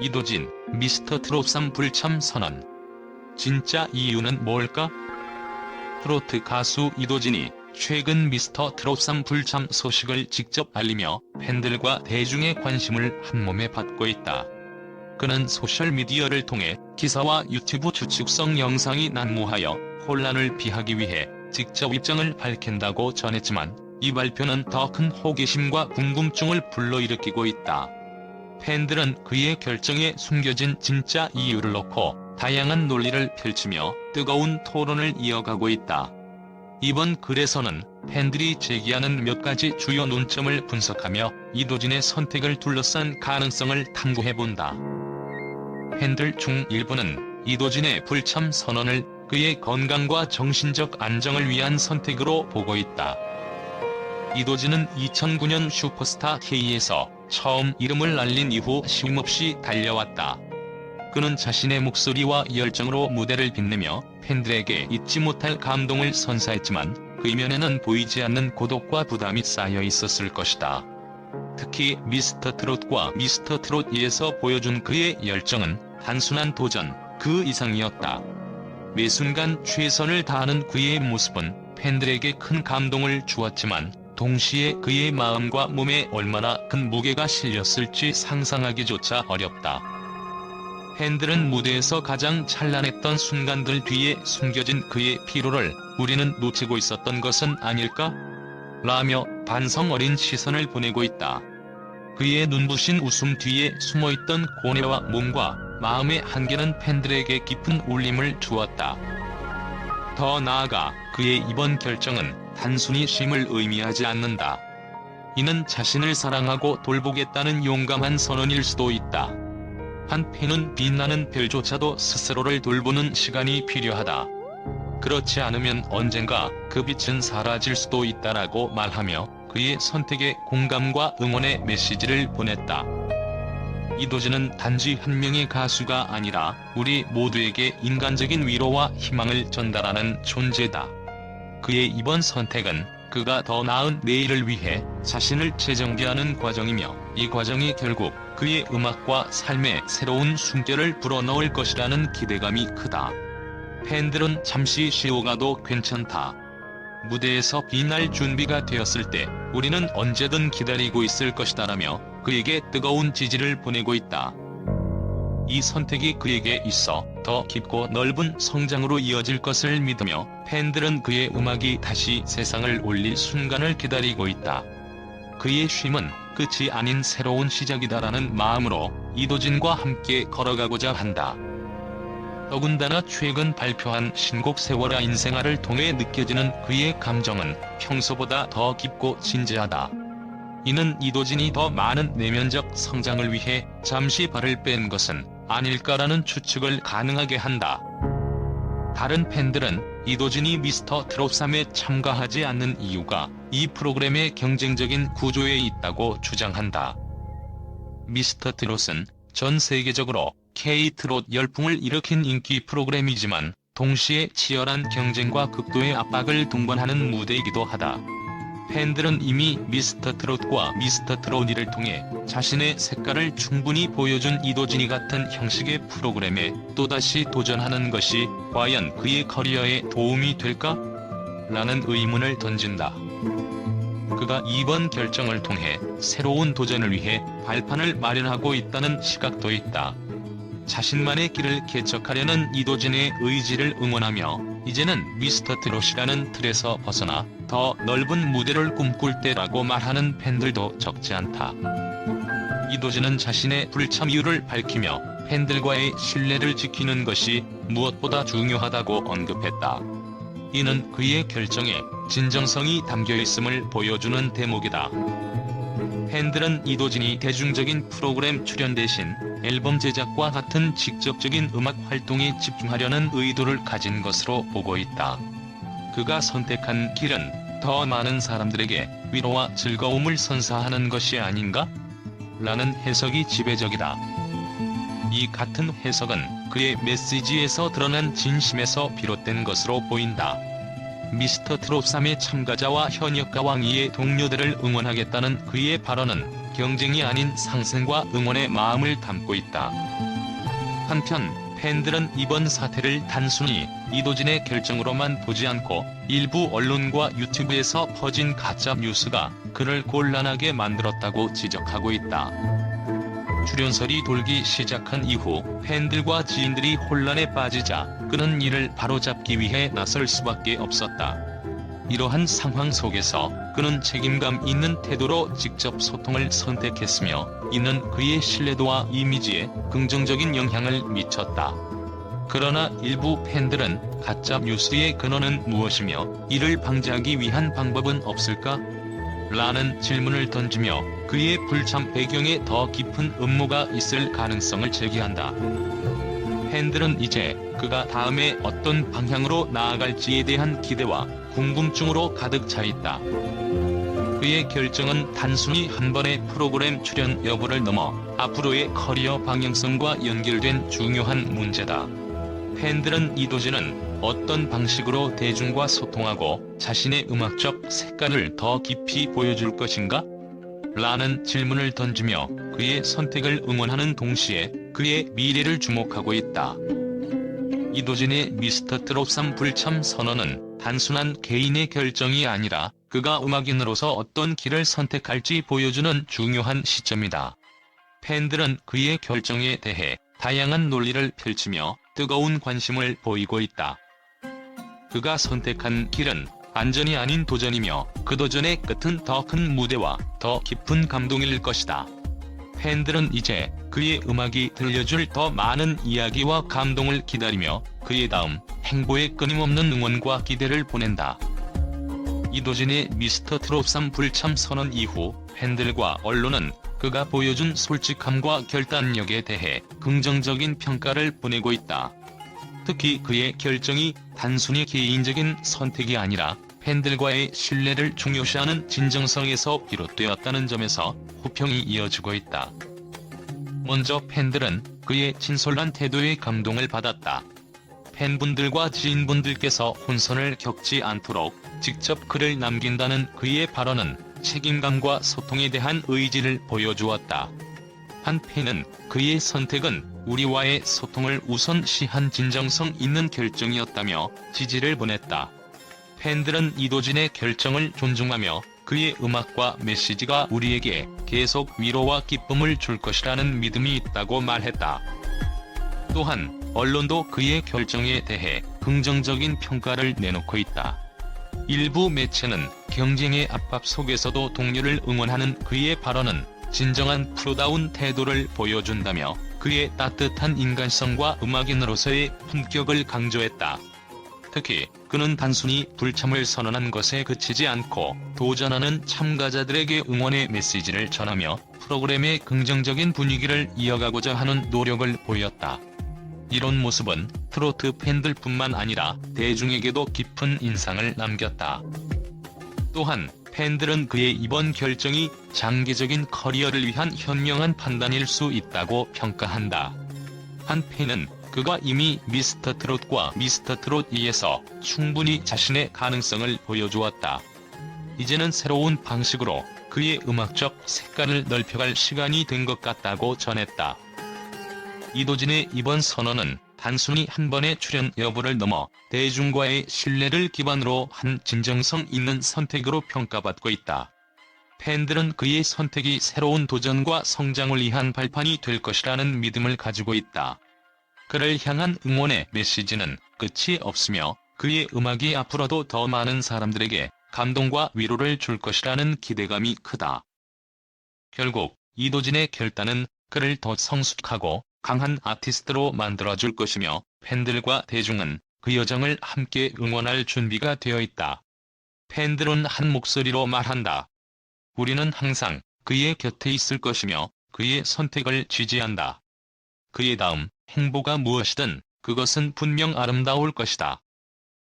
이도진, 미스터 트롯 3 불참 선언. 진짜 이유는 뭘까? 트로트 가수 이도진이 최근 미스터 트롯 3 불참 소식을 직접 알리며 팬들과 대중의 관심을 한몸에 받고 있다. 그는 소셜미디어를 통해 기사와 유튜브 추측성 영상이 난무하여 혼란을 피하기 위해 직접 입장을 밝힌다고 전했지만 이 발표는 더 큰 호기심과 궁금증을 불러일으키고 있다. 팬들은 그의 결정에 숨겨진 진짜 이유를 놓고 다양한 논리를 펼치며 뜨거운 토론을 이어가고 있다. 이번 글에서는 팬들이 제기하는 몇 가지 주요 논점을 분석하며 이도진의 선택을 둘러싼 가능성을 탐구해본다. 팬들 중 일부는 이도진의 불참 선언을 그의 건강과 정신적 안정을 위한 선택으로 보고 있다. 이도진은 2009년 슈퍼스타 K에서 처음 이름을 알린 이후 쉼없이 달려왔다. 그는 자신의 목소리와 열정으로 무대를 빛내며 팬들에게 잊지 못할 감동을 선사했지만 그 이면에는 보이지 않는 고독과 부담이 쌓여 있었을 것이다. 특히 미스터 트롯과 미스터 트롯 2에서 보여준 그의 열정은 단순한 도전 그 이상이었다. 매 순간 최선을 다하는 그의 모습은 팬들에게 큰 감동을 주었지만 동시에 그의 마음과 몸에 얼마나 큰 무게가 실렸을지 상상하기조차 어렵다. 팬들은 무대에서 가장 찬란했던 순간들 뒤에 숨겨진 그의 피로를 우리는 놓치고 있었던 것은 아닐까? 라며 반성 어린 시선을 보내고 있다. 그의 눈부신 웃음 뒤에 숨어있던 고뇌와 몸과 마음의 한계는 팬들에게 깊은 울림을 주었다. 더 나아가 그의 이번 결정은 단순히 쉼을 의미하지 않는다. 이는 자신을 사랑하고 돌보겠다는 용감한 선언일 수도 있다. 한편은 빛나는 별조차도 스스로를 돌보는 시간이 필요하다. 그렇지 않으면 언젠가 그 빛은 사라질 수도 있다라고 말하며 그의 선택에 공감과 응원의 메시지를 보냈다. 이도진은 단지 한 명의 가수가 아니라 우리 모두에게 인간적인 위로와 희망을 전달하는 존재다. 그의 이번 선택은 그가 더 나은 내일을 위해 자신을 재정비하는 과정이며 이 과정이 결국 그의 음악과 삶에 새로운 숨결을 불어넣을 것이라는 기대감이 크다. 팬들은 잠시 쉬어가도 괜찮다. 무대에서 빛날 준비가 되었을 때 우리는 언제든 기다리고 있을 것이다라며 그에게 뜨거운 지지를 보내고 있다. 이 선택이 그에게 있어 더 깊고 넓은 성장으로 이어질 것을 믿으며 팬들은 그의 음악이 다시 세상을 올릴 순간을 기다리고 있다. 그의 쉼은 끝이 아닌 새로운 시작이다라는 마음으로 이도진과 함께 걸어가고자 한다. 더군다나 최근 발표한 신곡 세월아 인생아를 통해 느껴지는 그의 감정은 평소보다 더 깊고 진지하다. 이는 이도진이 더 많은 내면적 성장을 위해 잠시 발을 뺀 것은 아닐까라는 추측을 가능하게 한다. 다른 팬들은 이도진이 미스터 트롯 3에 참가하지 않는 이유가 이 프로그램의 경쟁적인 구조에 있다고 주장한다. 미스터 트롯은 전 세계적으로 K-트롯 열풍을 일으킨 인기 프로그램이지만 동시에 치열한 경쟁과 극도의 압박을 동반하는 무대이기도 하다. 팬들은 이미 미스터 트롯과 미스터 트롯 2를 통해 자신의 색깔을 충분히 보여준 이도진이 같은 형식의 프로그램에 또다시 도전하는 것이 과연 그의 커리어에 도움이 될까? 라는 의문을 던진다. 그가 이번 결정을 통해 새로운 도전을 위해 발판을 마련하고 있다는 시각도 있다. 자신만의 길을 개척하려는 이도진의 의지를 응원하며 이제는 미스터 트롯이라는 틀에서 벗어나 더 넓은 무대를 꿈꿀 때라고 말하는 팬들도 적지 않다. 이도진은 자신의 불참 이유를 밝히며 팬들과의 신뢰를 지키는 것이 무엇보다 중요하다고 언급했다. 이는 그의 결정에 진정성이 담겨 있음을 보여주는 대목이다. 팬들은 이도진이 대중적인 프로그램 출연 대신 앨범 제작과 같은 직접적인 음악 활동에 집중하려는 의도를 가진 것으로 보고 있다. 그가 선택한 길은 더 많은 사람들에게 위로와 즐거움을 선사하는 것이 아닌가? 라는 해석이 지배적이다. 이 같은 해석은 그의 메시지에서 드러난 진심에서 비롯된 것으로 보인다. 미스터 트롯 3의 참가자와 현역 가 왕이의 동료들을 응원하겠다는 그의 발언은 경쟁이 아닌 상승과 응원의 마음을 담고 있다. 한편 팬들은 이번 사태를 단순히 이도진의 결정으로만 보지 않고 일부 언론과 유튜브에서 퍼진 가짜 뉴스가 그를 곤란하게 만들었다고 지적하고 있다. 출연설이 돌기 시작한 이후 팬들과 지인들이 혼란에 빠지자 그는 이를 바로잡기 위해 나설 수밖에 없었다. 이러한 상황 속에서 그는 책임감 있는 태도로 직접 소통을 선택했으며 이는 그의 신뢰도와 이미지에 긍정적인 영향을 미쳤다. 그러나 일부 팬들은 가짜 뉴스의 근원은 무엇이며 이를 방지하기 위한 방법은 없을까? 라는 질문을 던지며 그의 불참 배경에 더 깊은 음모가 있을 가능성을 제기한다. 팬들은 이제 그가 다음에 어떤 방향으로 나아갈지에 대한 기대와 궁금증으로 가득 차 있다. 그의 결정은 단순히 한 번의 프로그램 출연 여부를 넘어 앞으로의 커리어 방향성과 연결된 중요한 문제다. 팬들은 이도진은 어떤 방식으로 대중과 소통하고 자신의 음악적 색깔을 더 깊이 보여줄 것인가? 라는 질문을 던지며 그의 선택을 응원하는 동시에 그의 미래를 주목하고 있다. 이도진의 미스터 트롯3 불참 선언은 단순한 개인의 결정이 아니라 그가 음악인으로서 어떤 길을 선택할지 보여주는 중요한 시점이다. 팬들은 그의 결정에 대해 다양한 논리를 펼치며 뜨거운 관심을 보이고 있다. 그가 선택한 길은 안전이 아닌 도전이며 그 도전의 끝은 더 큰 무대와 더 깊은 감동일 것이다. 팬들은 이제 그의 음악이 들려줄 더 많은 이야기와 감동을 기다리며 그의 다음 행보에 끊임없는 응원과 기대를 보낸다. 이도진의 미스터 트롯 3 불참 선언 이후 팬들과 언론은 그가 보여준 솔직함과 결단력에 대해 긍정적인 평가를 보내고 있다. 특히 그의 결정이 단순히 개인적인 선택이 아니라 팬들과의 신뢰를 중요시하는 진정성에서 비롯되었다는 점에서 호평이 이어지고 있다. 먼저 팬들은 그의 진솔한 태도에 감동을 받았다. 팬분들과 지인분들께서 혼선을 겪지 않도록 직접 글을 남긴다는 그의 발언은 책임감과 소통에 대한 의지를 보여주었다. 한 팬은 그의 선택은 우리와의 소통을 우선시한 진정성 있는 결정이었다며 지지를 보냈다. 팬들은 이도진의 결정을 존중하며 그의 음악과 메시지가 우리에게 계속 위로와 기쁨을 줄 것이라는 믿음이 있다고 말했다. 또한 언론도 그의 결정에 대해 긍정적인 평가를 내놓고 있다. 일부 매체는 경쟁의 압박 속에서도 동료를 응원하는 그의 발언은 진정한 프로다운 태도를 보여준다며 그의 따뜻한 인간성과 음악인으로서의 품격을 강조했다. 특히 그는 단순히 불참을 선언한 것에 그치지 않고 도전하는 참가자들에게 응원의 메시지를 전하며 프로그램의 긍정적인 분위기를 이어가고자 하는 노력을 보였다. 이런 모습은 트로트 팬들뿐만 아니라 대중에게도 깊은 인상을 남겼다. 또한 팬들은 그의 이번 결정이 장기적인 커리어를 위한 현명한 판단일 수 있다고 평가한다. 한 팬은 그가 이미 미스터 트롯과 미스터 트롯 2에서 충분히 자신의 가능성을 보여주었다. 이제는 새로운 방식으로 그의 음악적 색깔을 넓혀갈 시간이 된 것 같다고 전했다. 이도진의 이번 선언은 단순히 한 번의 출연 여부를 넘어 대중과의 신뢰를 기반으로 한 진정성 있는 선택으로 평가받고 있다. 팬들은 그의 선택이 새로운 도전과 성장을 위한 발판이 될 것이라는 믿음을 가지고 있다. 그를 향한 응원의 메시지는 끝이 없으며 그의 음악이 앞으로도 더 많은 사람들에게 감동과 위로를 줄 것이라는 기대감이 크다. 결국 이도진의 결단은 그를 더 성숙하고 강한 아티스트로 만들어줄 것이며 팬들과 대중은 그 여정을 함께 응원할 준비가 되어 있다. 팬들은 한 목소리로 말한다. 우리는 항상 그의 곁에 있을 것이며 그의 선택을 지지한다. 그의 다음 행보가 무엇이든 그것은 분명 아름다울 것이다.